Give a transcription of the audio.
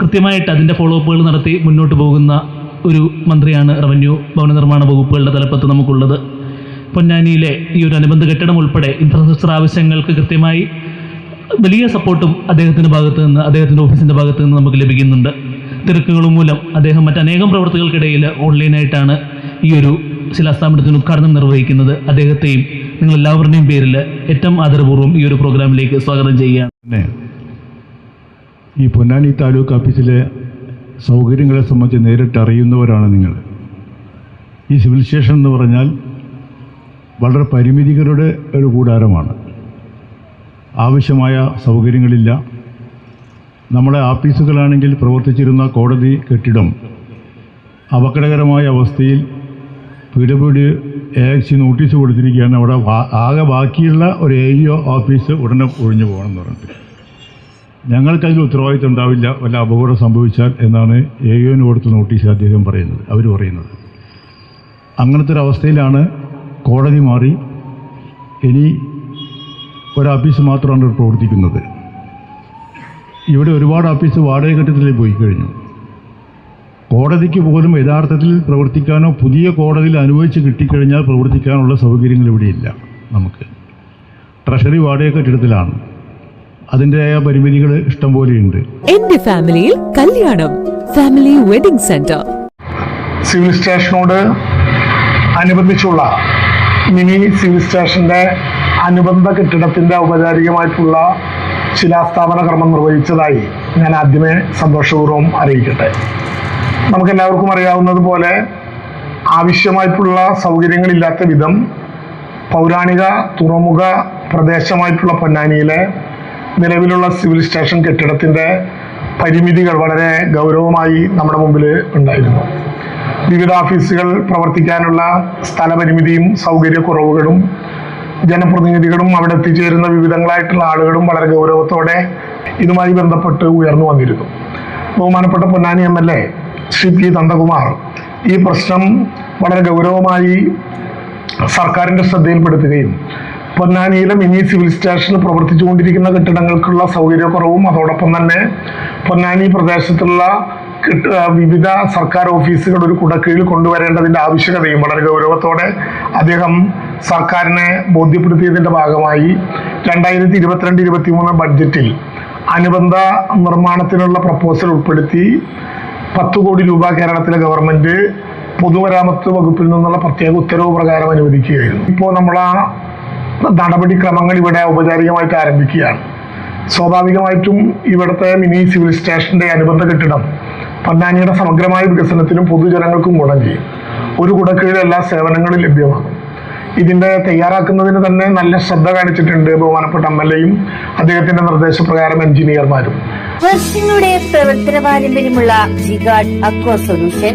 കൃത്യമായിട്ട് അതിന്റെ ഫോളോ അപ്പുകൾ നടത്തി മുന്നോട്ട് പോകുന്ന ഒരു മന്ത്രിയാണ് റവന്യൂ ഭവന നിർമ്മാണ വകുപ്പുകളുടെ തലപ്പത്ത് നമുക്കുള്ളത്. പൊന്നാനിയിലെ ഈ ഒരു അനുബന്ധ കെട്ടിടം ഉൾപ്പെടെ ഇൻഫ്രാസ്ട്രക്ചർ ആവശ്യങ്ങൾക്ക് കൃത്യമായി വലിയ സപ്പോർട്ടും അദ്ദേഹത്തിന്റെ ഭാഗത്ത് നിന്ന് അദ്ദേഹത്തിന്റെ ഓഫീസിന്റെ ഭാഗത്ത് നിന്ന് നമുക്ക് ലഭിക്കുന്നുണ്ട്. തിരക്കുകൾ മൂലം അദ്ദേഹം മറ്റനേകം പ്രവർത്തികൾക്കിടയിൽ ഓൺലൈനായിട്ടാണ് ഈ ഒരു ശിലാസ്ഥാപനത്തിന് ഉദ്ഘാടനം നിർവഹിക്കുന്നത്. അദ്ദേഹത്തെയും നിങ്ങൾ എല്ലാവരുടെയും പേരിൽ ഏറ്റവും ആദരപൂർവം ഈ ഒരു പ്രോഗ്രാമിലേക്ക് സ്വാഗതം ചെയ്യുകയാണ്. ഈ പൊന്നാനി താലൂക്ക് ഓഫീസിലെ സൗകര്യങ്ങളെ സംബന്ധിച്ച് നേരിട്ട് അറിയുന്നവരാണ് നിങ്ങൾ. ഈ സിവിൽ സ്റ്റേഷൻ എന്ന് പറഞ്ഞാൽ വളരെ പരിമിതികളുടെ ഒരു കൂടാരമാണ്. ആവശ്യമായ സൗകര്യങ്ങളില്ല. നമ്മളെ ഓഫീസുകളാണെങ്കിൽ പ്രവർത്തിച്ചിരുന്ന കോടതി കെട്ടിടം അപകടകരമായ അവസ്ഥയിൽ പി എ എക്സി നോട്ടീസ് കൊടുത്തിരിക്കുകയാണ്. അവിടെ ആകെ ബാക്കിയുള്ള ഒരു എ ഇ ഓഫീസ് ഉടനെ ഒഴിഞ്ഞു പോകണം എന്ന് പറഞ്ഞിട്ട്. ഞങ്ങൾക്കതിൽ ഉത്തരവാദിത്വം ഉണ്ടാവില്ല വല്ല അപകടം സംഭവിച്ചാൽ എന്നാണ് എ യുവിന് കൊടുത്ത നോട്ടീസ് അദ്ദേഹം പറയുന്നത്. അവർ പറയുന്നത്. അങ്ങനത്തെ ഒരു അവസ്ഥയിലാണ് കോടതി മാറി ഇനി ഒരു ഓഫീസ് മാത്രമാണ് പ്രവർത്തിക്കുന്നത്. ഇവിടെ ഒരുപാട് ഓഫീസ് വാടക കെട്ടിടത്തിൽ പോയി കഴിഞ്ഞു. കോടതിക്ക് പോലും യഥാർത്ഥത്തിൽ പ്രവർത്തിക്കാനോ പുതിയ കോടതിയിൽ അനുവദിച്ച് കിട്ടിക്കഴിഞ്ഞാൽ പ്രവർത്തിക്കാനുള്ള സൗകര്യങ്ങൾ ഇവിടെയില്ല നമുക്ക്. ട്രഷറി വാടക കെട്ടിടത്തിലാണ്. അതിന്റെതായ പരിമിതികൾ ഇഷ്ടം പോലെയുണ്ട് എന്റെ ഫാമിലിയിൽ കല്യാണം ഫാമിലി വെഡിംഗ് സെന്റർ. സിവിൽ സ്റ്റേഷനോട് അനുബന്ധിച്ചുള്ള മിനി സിവിൽ സ്റ്റേഷന്റെ അനുബന്ധ കെട്ടിടത്തിന്റെ ഔപചാരികമായിട്ടുള്ള ശിലാസ്ഥാപന കർമ്മം നിർവഹിച്ചതായി ഞാൻ ആദ്യമേ സന്തോഷപൂർവം അറിയിക്കട്ടെ. നമുക്ക് നമുക്കെല്ലാവർക്കും അറിയാവുന്നതുപോലെ ആവശ്യമായിട്ടുള്ള സൗകര്യങ്ങളില്ലാത്ത വിധം പൗരാണിക തുറമുഖ പ്രദേശമായിട്ടുള്ള പൊന്നാനിയിലെ നിലവിലുള്ള സിവിൽ സ്റ്റേഷൻ കെട്ടിടത്തിന്റെ പരിമിതികൾ വളരെ ഗൗരവമായി നമ്മുടെ മുമ്പിൽ ഉണ്ടായിരുന്നു. വിവിധ ഓഫീസുകൾ പ്രവർത്തിക്കാനുള്ള സ്ഥലപരിമിതിയും സൗകര്യക്കുറവുകളും ജനപ്രതിനിധികളും അവിടെ എത്തിച്ചേരുന്ന വിവിധങ്ങളായിട്ടുള്ള ആളുകളും വളരെ ഗൗരവത്തോടെ ഇതുമായി ബന്ധപ്പെട്ട് ഉയർന്നു വന്നിരുന്നു. ബഹുമാനപ്പെട്ട Ponnani M L A Shri P Nandakumar ഈ പ്രശ്നം വളരെ ഗൗരവമായി സർക്കാരിന്റെ ശ്രദ്ധയിൽപ്പെടുത്തുകയും പൊന്നാനിയിലെ മിനി സിവിൽ സ്റ്റേഷനിൽ പ്രവർത്തിച്ചുകൊണ്ടിരിക്കുന്ന കെട്ടിടങ്ങൾക്കുള്ള സൗകര്യക്കുറവും അതോടൊപ്പം തന്നെ പൊന്നാനി പ്രദേശത്തുള്ള വിവിധ സർക്കാർ ഓഫീസുകൾ ഒരു കുടക്കീഴിൽ കൊണ്ടുവരേണ്ടതിന്റെ ആവശ്യകതയും വളരെ ഗൗരവത്തോടെ അദ്ദേഹം സർക്കാരിനെ ബോധ്യപ്പെടുത്തിയതിന്റെ ഭാഗമായി രണ്ടായിരത്തി ഇരുപത്തിരണ്ട് ഇരുപത്തി മൂന്ന് ബഡ്ജറ്റിൽ അനുബന്ധ നിർമ്മാണത്തിനുള്ള പ്രപ്പോസൽ ഉൾപ്പെടുത്തി പത്ത് കോടി രൂപ കേരളത്തിലെ ഗവൺമെന്റ് പൊതുമരാമത്ത് വകുപ്പിൽ നിന്നുള്ള പ്രത്യേക ഉത്തരവ് പ്രകാരം അനുവദിക്കുകയായിരുന്നു. ഇപ്പോൾ നമ്മൾ ആ നടപടിക്രമങ്ങൾ ഇവിടെ ഔപചാരികമായിട്ട് ആരംഭിക്കുകയാണ്. സ്വാഭാവികമായിട്ടും ഇവിടുത്തെ മിനി സിവിൽ സ്റ്റേഷന്റെ അനുബന്ധ കെട്ടിടം പൊന്നാനിയുടെ സമഗ്രമായ വികസനത്തിനും പൊതുജനങ്ങൾക്കും ഗുണം ചെയ്യും. ഒരു കുടക്കീഴിൽ എല്ലാ സേവനങ്ങളും ലഭ്യമാകും. ഇതിന്റെ തയ്യാറാക്കുന്നതിന് തന്നെ നല്ല ശ്രദ്ധ കാണിച്ചിട്ടുണ്ട് ബഹുമാനപ്പെട്ട എം എൽ എയും അദ്ദേഹത്തിന്റെ നിർദ്ദേശപ്രകാരം എഞ്ചിനീയർമാരും. വർഷങ്ങളുടെ പ്രവർത്തന പാരമ്പര്യമുള്ള ജിഗാഡ് അക്വ സൊല്യൂഷൻ